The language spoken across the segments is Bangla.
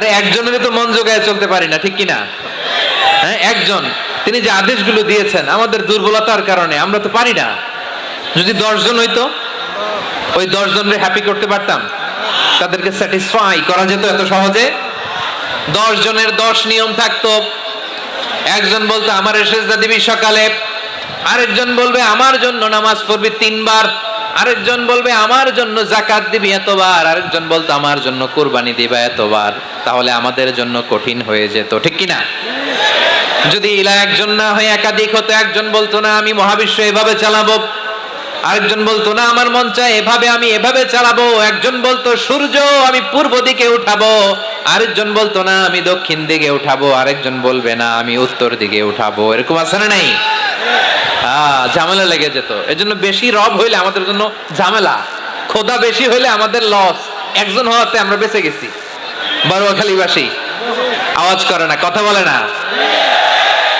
আরে একজনের তো মন জোগায় চলতে পারি না, ঠিক কিনা? হ্যাঁ একজন। তিনি যে আদেশগুলো দিয়েছেন, আমাদের দুর্বলতার কারণে, আমরা তো পারি না। যদি দশজন হইতো, ওই দশ জনের হ্যাপি করতে পারতাম। তাদেরকে স্যাটিসফাই করা যেত এত সহজে। দশ জনের দশ নিয়ম থাকতো। একজন বলতো, আমার সেজদা দিবি সকালে। আরেকজন বলবে, আমার জন্য নামাজ পড়বি তিনবার। আরেকজন বলবে, আমার জন্য জাকাত দিবি এতবার। আরেকজন বলতো, আমার জন্য কোরবানি দিবা এতবার। তাহলে আমাদের জন্য কঠিন হয়ে যেত, ঠিক কিনা? যদি ইলা একজন না হয়ে একাধিক হতো, একজন বলতো, না, আমি মহাবিশ্ব এভাবে চালাবো। আরেকজন বলতো না আমার মন চায় এভাবে আমি এভাবে চালাবো। একজন বলতো সূর্য আমি পূর্ব দিকে উঠাবো। আরেকজন বলতো না আমি দক্ষিণ দিকে উঠাবো। আরেকজন বলবে না আমি উত্তর দিকে উঠাবো। এরকম আছে না নাই? আহ, ঝামেলা লেগে যেত। এজন্য বেশি রব হইলে আমাদের জন্য ঝামেলা। খোদা বেশি হইলে আমাদের লস একজন হওয়াতে আমরা বেঁচে গেছি। বারোয়াখালীবাসী আওয়াজ করে না কথা বলে না।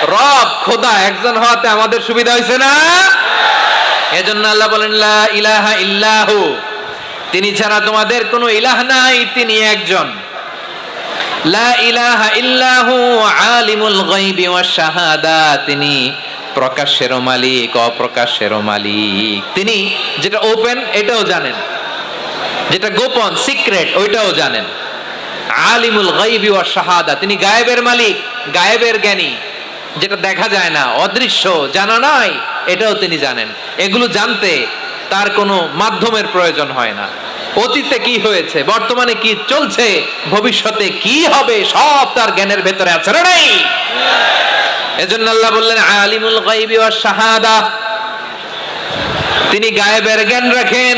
রব খোদা একজন হওয়াতে আমাদের সুবিধা হয়েছে না? এজন্য আল্লাহ বলেন, লা ইলাহা ইল্লাহু। তিনি ছাড়া তোমাদের কোনো ইলাহ নাই, তিনি একজন। লা ইলাহা ইল্লাহু আলিমুল গায়বি ওয়াশ শাহাদা। তিনি প্রকাশের মালিক অপ্রকাশের মালিক। তিনি যেটা ওপেন এটাও জানেন। যেটা গোপন সিক্রেট ওইটাও জানেন। আলিমুল গায়বি ওয়াশ শাহাদা। তিনি গায়েবের মালিক, গায়েবের জ্ঞানী। যেটা দেখা যায় না, অদৃশ্য, জানা নাই, এটাও তিনি জানেন। এগুলো জানতে তার কোনো মাধ্যমের প্রয়োজন হয় না। অতীতে কি হয়েছে, বর্তমানে কি চলছে, ভবিষ্যতে কি হবে, সব তার জ্ঞানের ভেতরে আছে না নাই এজন্য আল্লাহ বললেন, আলিমুল গায়বি ওয়াশ শাহাদা। তিনি গায়েবের জ্ঞান রাখেন।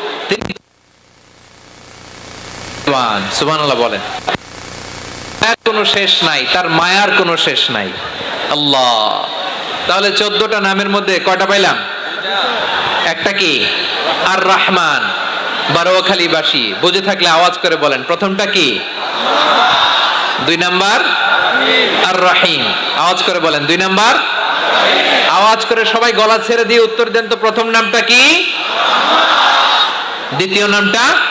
তিনি সুবহানাল্লাহ বলেন। কোনো শেষ নাই, তার মায়ার কোনো শেষ নাই। আল্লাহ। তাহলে চোদ্দটা নামের মধ্যে কয়টা পাইলাম? একটা কি? আর রহমান বুঝে থাকলে আওয়াজ করে বলেন। প্রথমটা কি? দুই নাম্বার? আর রাহিম আওয়াজ করে বলেন। দুই নাম্বার? আওয়াজ করে সবাই গলা ছেড়ে দিয়ে উত্তর দেন তো প্রথম নামটা কি? দ্বিতীয় নামটা?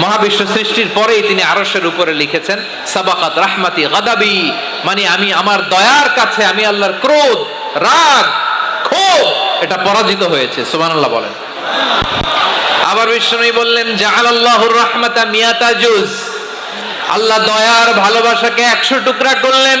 মহাবিশ্ব সৃষ্টির পরেই তিনি আরশের উপরে লিখেছেন, সাবাকাত রাহমাতি গাদাবি মানে আমি আমার দয়ার কাছে, আমি আল্লাহর ক্রোধ, রাগ, ক্ষোভ, এটা পরাজিত হয়েছে। সুবহানাল্লাহ বলেন। আবার বিষ্ণু বললেন, জাআলাল্লাহুর রাহমাতা মিয়াতা জুজ আল্লাহ দয়ার ভালোবাসাকে একশো টুকরা করলেন।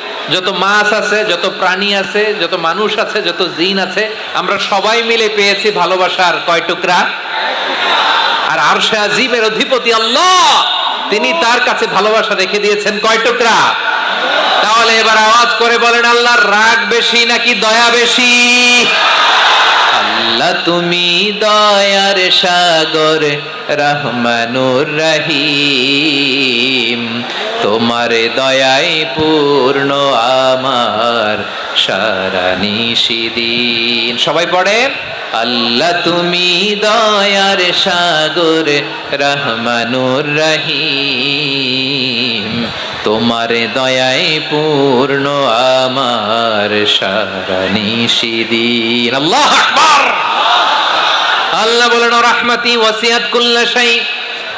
যত মাছ আছে, যত প্রাণী আছে, যত মানুষ আছে, যত জিন আছে, আমরা সবাই মিলে পেয়েছি ভালোবাসার কয় টুকরা? আর আরশে আজিমের অধিপতি আল্লাহ, তিনি তার কাছে ভালোবাসা রেখে দিয়েছেন কয় টুকরা? তাহলে এবার আওয়াজ করে বলেন আল্লাহর রাগ বেশি নাকি দয়া বেশি? আল্লাহ, তুমি দয়ার সাগর রহমানুর রহিম। তোমার দয়ায় পূর্ণ আমার সারা নিশিদিন। সবাই পড়েন আল্লাহ তুমি দয়ার সাগর, রহমানুর রহিম। তোমার দয়ায় পূর্ণ আমার সারা নিশিদিন। আল্লাহ আকবার! আল্লাহ বলেন রহমতি ওয়াসিয়াত কুল্লা শাই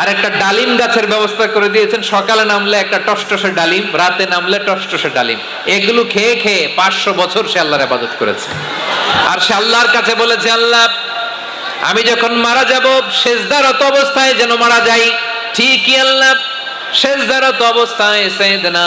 আর একটা ডালিম গাছের ব্যবস্থা করে দিয়েছেন। সকালে নামলে একটা টসটসে ডালিম, রাতে নামলে টসটসে ডালিম। এগুলো খেয়ে খেয়ে পাঁচশো বছর সে আল্লাহর আবাদত করেছে। আর সে আল্লাহর কাছে বলেছে, আল্লাহ, আমি যখন মারা যাব, শেষদারত অবস্থায় যেন মারা যাই। ঠিকই আল্লাহ, শেষদারত অবস্থায় সেদনা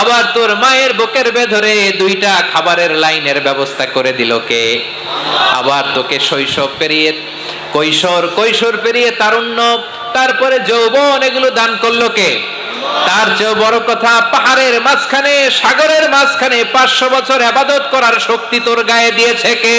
আবার তোর মায়ের বুকের ভেতরে দুইটা খাবারের লাইনের ব্যবস্থা করে দিল কে? আবার তোকে শৈশব পেরিয়ে, কৈশোর কৈশোর পেরিয়ে তারুণ্য, তারপরে যৌবন এগুলো দান করল কে? তার চেয়েও বড় কথা, পাহাড়ের মাঝখানে, সাগরের মাঝখানে পাঁচশো বছর আবাদত করার শক্তি তোর গায়ে দিয়েছে কে?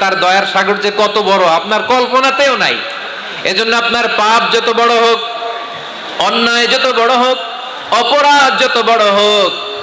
তার দয়ার সাগর যে কত বড়, আপনার কল্পনাতেও নাই। এজন্য আপনার পাপ যত বড় হোক, অন্যায় যত বড় হোক, অপরাধ যত বড় হোক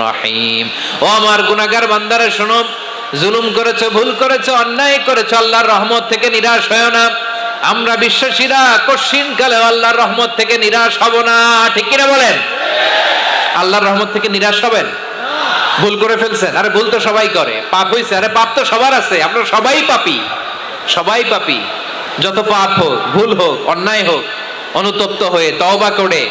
রহিম। ও আমার গুনাহগার বান্দারা, শোনো, জুলুম করেছ, ভুল করেছ, অন্যায় করেছ, আল্লাহর রহমত থেকে নিরাশ হয় না। আমরা বিশ্বাসীরা কশিন কালে আল্লাহর রহমত থেকে নিরাশ হব না, ঠিক কিনা বলেন? আল্লাহর রহমত থেকে নিরাশ হবেন? ভুল করে ফেলছেন। আরে ভুল তো সবাই করে। পাপ হয়েছে আরে পাপ তো সবার আছে। আমরা সবাই পাপি। সবাই পাপি। যত পাপ হোক, ভুল হোক, অন্যায় হোক, অনুতপ্ত হয়ে তওবা করে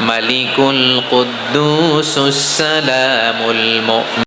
ملك القدوس السلام المؤمن.